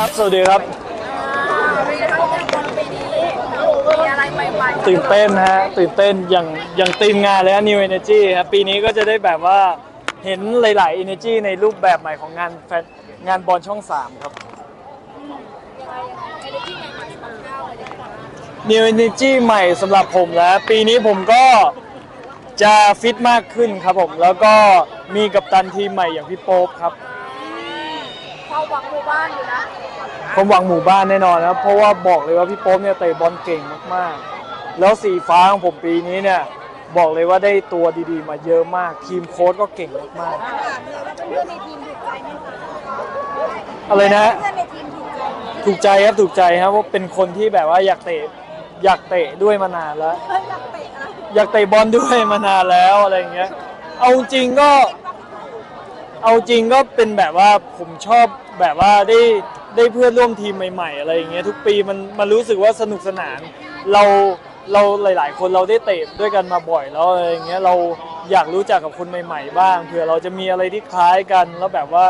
ครับ สวัสดีครับเป็นไงบ้างเนี่ยคนปีนี้มีอะไรใหม่ๆตื่นเต้นฮะ ตื่นเต้นอย่างอย่างทีมงานเลยฮะ New Energy ครับปีนี้ก็จะได้แบบว่าเห็นหลาย ๆ Energy ในรูปแบบใหม่ของงานแฟนงานบอลช่อง 3 ครับเอเนจีใหม่ๆของก้าวเลยนะคะ New Energy ใหม่สำหรับผมแล้ว ปีนี้ผมก็จะฟิตมากขึ้นครับผม แล้วก็มีกัปตันทีมใหม่อย่างพี่โป๊ปครับ ความหวังหมู่บ้านอยู่นะผมหวังหมู่บ้านแน่นอนนะครับเพราะว่าบอกเลยว่าพี่โป๊ปเนี่ยเตะบอลเก่งมากๆ แล้วสีฟ้าของผมปีนี้เนี่ยบอกเลยว่าได้ตัวดีๆ มาเยอะมาก ทีมโค้ชก็เก่งมากเพื่อนในทีมถูกใจไหมคะๆอะไรนะฮะเพื่อนในทีมถูกใจไหมถูกใจครับถูกใจครับเพราะเป็นคนที่แบบว่าอยากเตะอยากเตะด้วยมานานแล้วเฮ้ยอยากเตะอะไรอยากเตะบอลด้วยมานานแล้วอะไรอย่างเงี้ย เอาจริงก็ เอาจริงก็เป็นแบบว่าผมชอบ แบบว่าได้ได้เพื่อนร่วมทีมใหม่ๆ อะไรอย่างเงี้ยทุกปีมันมันรู้สึกว่าสนุกสนาน เราเราหลาย ๆ คนเราได้เตะด้วยกันมาบ่อยแล้วอะไรอย่างเงี้ยเราอยากรู้จักกับคนใหม่ ๆ บ้างเผื่อเราจะมีอะไรที่คล้ายกัน แล้วแบบว่า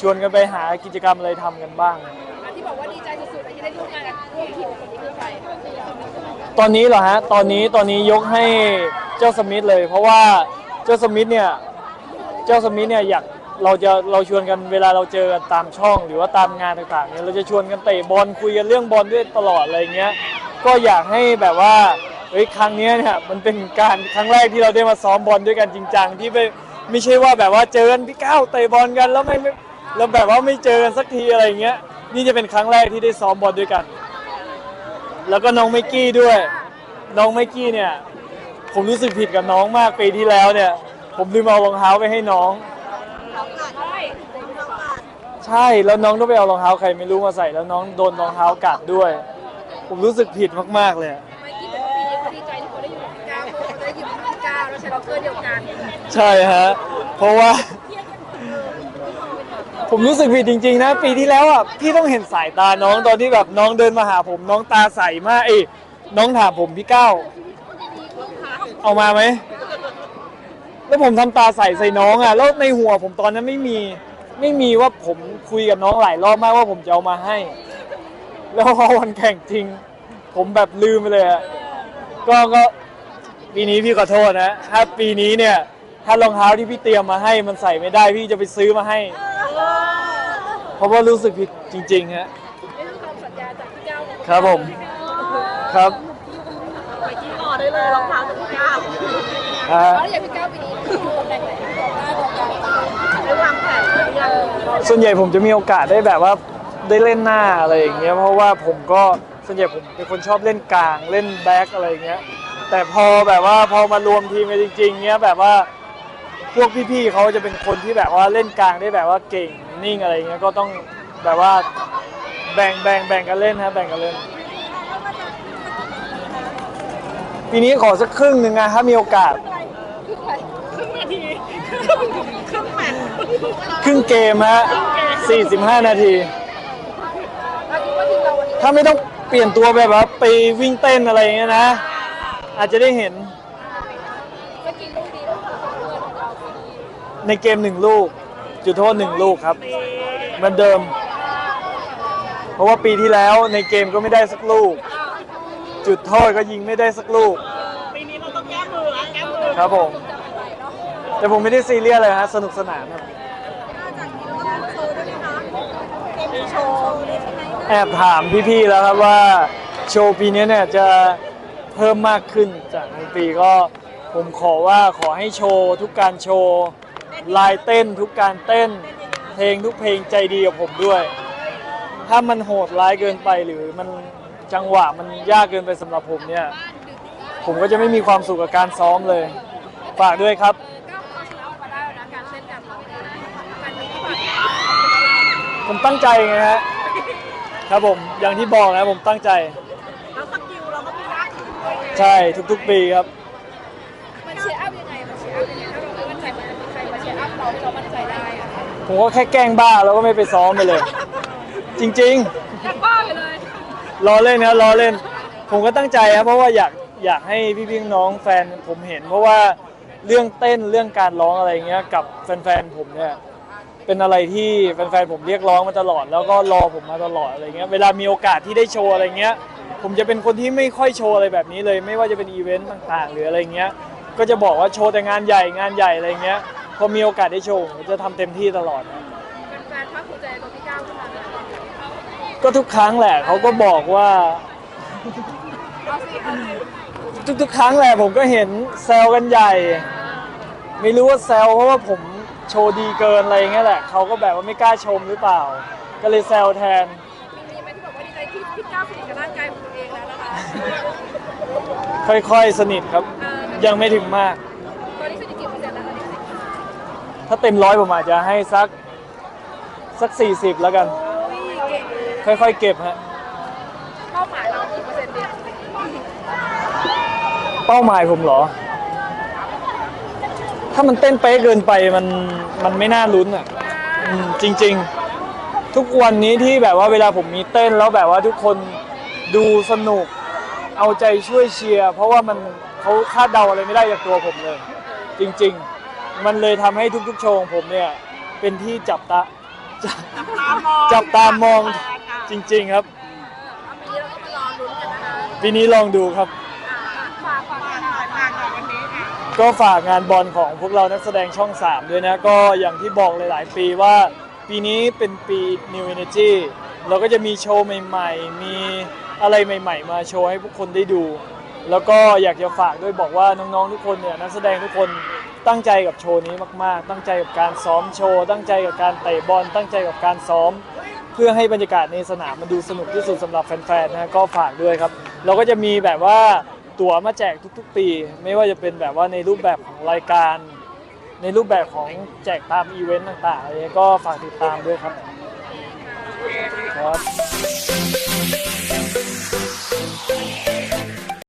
ชวนกันไปหากิจกรรมอะไรทำกันบ้างที่บอกว่าดีใจสุดๆที่ได้ร่วมงานกับร่วมทีมกับคนนี้คือใครตอนนี้เหรอฮะ ตอนนี้ตอนนี้ยกให้เจ้าสมิธเลย เพราะว่าเจ้าสมิธเนี่ย เจ้าสมิธเนี่ยอยาก เราจะเราชวนกันเวลาเราเจอกันตามช่องหรือว่าตามงานต่างๆเนี่ยเราจะชวนกันเตะบอลคุยกันเรื่องบอลด้วยตลอดอะไรเงี้ยก็อยากให้แบบว่าเฮ้ยครั้งเนี้ยเนี่ยมันเป็นการครั้งแรกที่เราได้มาซ้อมบอลด้วยกันจริงจังที่ไม่ไม่ใช่ว่าแบบว่าเจอกันพี่ก้าวเตะบอลกันแล้วไม่ไม่แล้วแบบว่าไม่เจอกันสักทีอะไรเงี้ยนี่จะเป็นครั้งแรกที่ได้ซ้อมบอลด้วยกัน แล้วก็น้องไมกี้ด้วย น้องไมกี้เนี่ยผมรู้สึกผิดกับน้องมากปีที่แล้วเนี่ย ผมลืมเอารองเท้าไปให้น้อง ใช่แล้วน้องต้องไปเอารองเท้าใครไม่รู้มาใส่แล้วน้องโดนรองเท้ากัดด้วย ผมรู้สึกผิดมากๆเลยอะไม่คิดว่าปีนี้เขาดีใจที่เขาได้อยู่กับพี่ก้าวเพราะเขาได้อยู่กับพี่ก้าวแล้วใช้ล็อกเกอร์เดียวกันใช่ฮะ เพราะว่า ผมรู้สึกผิดจริง ๆ นะ ปีที่แล้วอะพี่ต้องเห็นสายตาน้องตอนที่แบบน้องเดินมาหาผมน้องตาใสมากเอ้ยน้องถามผมพี่ก้าวเอามาไหมแล้วผมทำตาใสใส่น้องอะแล้วในหัวผมตอนนั้นไม่มี ไม่มีว่าผมคุยกับน้องหลายรอบมากว่าผมจะเอามาให้ แล้วพอวันแข่งจริง ผมแบบลืมไปเลยอะก็ก็ปีนี้พี่ขอโทษนะ ถ้าปีนี้เนี่ย ถ้ารองเท้าที่พี่เตรียมมาให้มันใส่ไม่ได้ พี่จะไปซื้อมาให้ เพราะว่ารู้สึกผิดจริงๆฮะ ได้ทำคำสัญญาจากพี่ก้าวเนี่ยครับผม ครับไปที่ต่อได้เลยรองเท้าจากพี่ก้าวอ่าแล้วอย่างพี่ก้าวปีนี้คือ ส่วนใหญ่ผมจะมีโอกาสได้แบบว่าได้เล่นหน้าอะไรอย่างเงี้ยเพราะว่าผมก็ส่วนใหญ่ผมเป็นคนชอบเล่นกลางเล่นแบ็คอะไรอย่างเงี้ย แต่พอแบบว่าพอมารวมทีมกันจริง ๆเงี้ยแบบว่าพวกพี่ๆเขาจะเป็นคนที่แบบว่าเล่นกลางได้แบบว่าเก่งนิ่งอะไรเงี้ยก็ต้องแบบว่าแบ่งแบ่งแบ่งกันเล่นฮะแบ่งกันเล่นปีนี้ขอสักครึ่งหนึ่งนะถ้ามีโอกาส ครึ่งนาทีครึ่งแมตช์ ครึ่งเกมฮะ45 นาทีเราคิดว่าทีมเราวันนี้ถ้าไม่ต้องเปลี่ยนตัวแบบว่าไปวิ่งเต้นอะไรอย่างเงี้ยนะ อาจจะได้เห็นเมื่อกี้ลูกดีลูกของเพื่อนของเราปีนี้ในเกมหนึ่งลูก จุดโทษหนึ่งลูกครับเหมือนเดิม เพราะว่าปีที่แล้วในเกมก็ไม่ได้สักลูก จุดโทษก็ยิงไม่ได้สักลูก ปีนี้เราต้องแก้มือแก้มือครับผม แต่ผมไม่ได้ซีเรียสเลยฮะสนุกสนานครับโชว์เลยใช่ไหมแอบถามพี่ๆแล้วครับว่าโชว์ปีนี้เนี่ยจะเพิ่มมากขึ้นจากในปีก็ผมขอว่าขอให้โชว์ทุกการโชว์ลายเต้นทุกการเต้น เพลงทุกเพลงใจดีกับผมด้วย ถ้ามันโหดร้ายเกินไปหรือมันจังหวะมันยากเกินไปสำหรับผมเนี่ย ผมก็จะไม่มีความสุขกับการซ้อมเลย ฝากด้วยครับ ผมตั้งใจไงฮะครับผมอย่างที่บอกนะผมตั้งใจ แล้วสกิลเราก็มีรักใช่ทุกๆปีครับ มันเชียร์อัพยังไง มันเชียร์อัพยังไงถ้าเราไม่มั่นใจมันจะมีใครมาเชียร์อัพเราให้เรามั่นใจได้อะผมก็แค่แกล้งบ้าแล้วก็ไม่ไปซ้อมไปเลย จริงแอบบ้าไปเลยๆ รอเล่นนะรอเล่น ผมก็ตั้งใจครับเพราะว่าอยากอยากให้พี่ๆน้องๆแฟนผมเห็น เพราะว่าเรื่องเต้นเรื่องการร้องอะไรเงี้ยกับแฟนๆผมเนี่ย เป็นอะไรที่แฟนๆผมเรียกร้องมาตลอด แล้วก็รอผมมาตลอดอะไรเงี้ยเวลามีโอกาสที่ได้โชว์อะไรเงี้ย ผมจะเป็นคนที่ไม่ค่อยโชว์อะไรแบบนี้เลย ไม่ว่าจะเป็นอีเวนต์ต่างๆ หรืออะไรเงี้ย ก็จะบอกว่าโชว์แต่งานใหญ่งานใหญ่อะไรเงี้ยพอมีโอกาสได้โชว์ผมจะทำเต็มที่ตลอดนะ แฟนๆภาคภูมิใจตัวพี่ก้าวขึ้นมาเลยก็ทุกครั้งแหละเขาก็บอกว่า เอาสิเอาสิทุกๆ ครั้งแหละผมก็เห็นแซวกันใหญ่ ไม่รู้ว่าแซวเพราะว่าผม โชว์ดีเกินอะไรเงี้ยแหละเขาก็แบบว่าไม่กล้าชมหรือเปล่า ก็เลยแซวแทนมีมีไหมที่บอกว่าดีใจที่พี่ก้าวสนิทกับร่างกายของตัวเองแล้วนะคะ ค่อยๆ สนิทครับเอ่อยังไม่ถึงมาก ตอนนี้สนิทกี่เปอร์เซ็นต์แล้วตอนนี้ถ้าเต็มร้อยผมอาจจะให้สักสัก 40 แล้วกัน โอ้ยเก่งค่อยๆ เก็บฮะ เป้าหมายเรากี่เปอร์เซ็นต์เนี่ยเป้าหมายผมเหรอ ถ้ามันเต้นเป๊ะเกินไปมันมันไม่น่าลุ้นอะอืมจริง ๆ ทุกวันนี้ที่แบบว่าเวลาผมมีเต้นแล้วแบบว่าทุกคนดูสนุก เอาใจช่วยเชียร์เพราะว่ามันเขาคาดเดาอะไรไม่ได้จากตัวผมเลย จริง ๆ มันเลยทำให้ทุกๆโชว์ของผมเนี่ย เป็นที่จับตาจับจับตามอง จริงๆครับ เอาปีนี้เราก็มารอลุ้นกันนะคะ ปีนี้ลองดูครับ ก็ฝากงานบอลของพวกเรานักแสดงช่อง 3 ด้วยนะ ก็อย่างที่บอกหลายๆ ปีว่า ปีนี้เป็นปี New Energy เราก็จะมีโชว์ใหม่ๆ มีอะไรใหม่ ๆ มาโชว์ให้พวกคนได้ดู แล้วก็อยากจะฝากด้วยบอกว่าน้องๆทุกคนเนี่ยนักแสดงทุกคนตั้งใจกับโชว์นี้มาก ๆ ตั้งใจกับการซ้อมโชว์ ตั้งใจกับการเตะบอล ตั้งใจกับการซ้อม เพื่อให้บรรยากาศในสนามมันดูสนุกที่สุดสำหรับแฟนๆนะก็ฝากด้วยครับ เราก็จะมีแบบว่า ตั๋วมาแจกทุกๆ ปี ไม่ว่าจะเป็นแบบว่าในรูปแบบของรายการ ในรูปแบบของแจกตามอีเวนต์ต่างๆอะไรเงี้ยก็ฝากติดตามด้วยครับครับ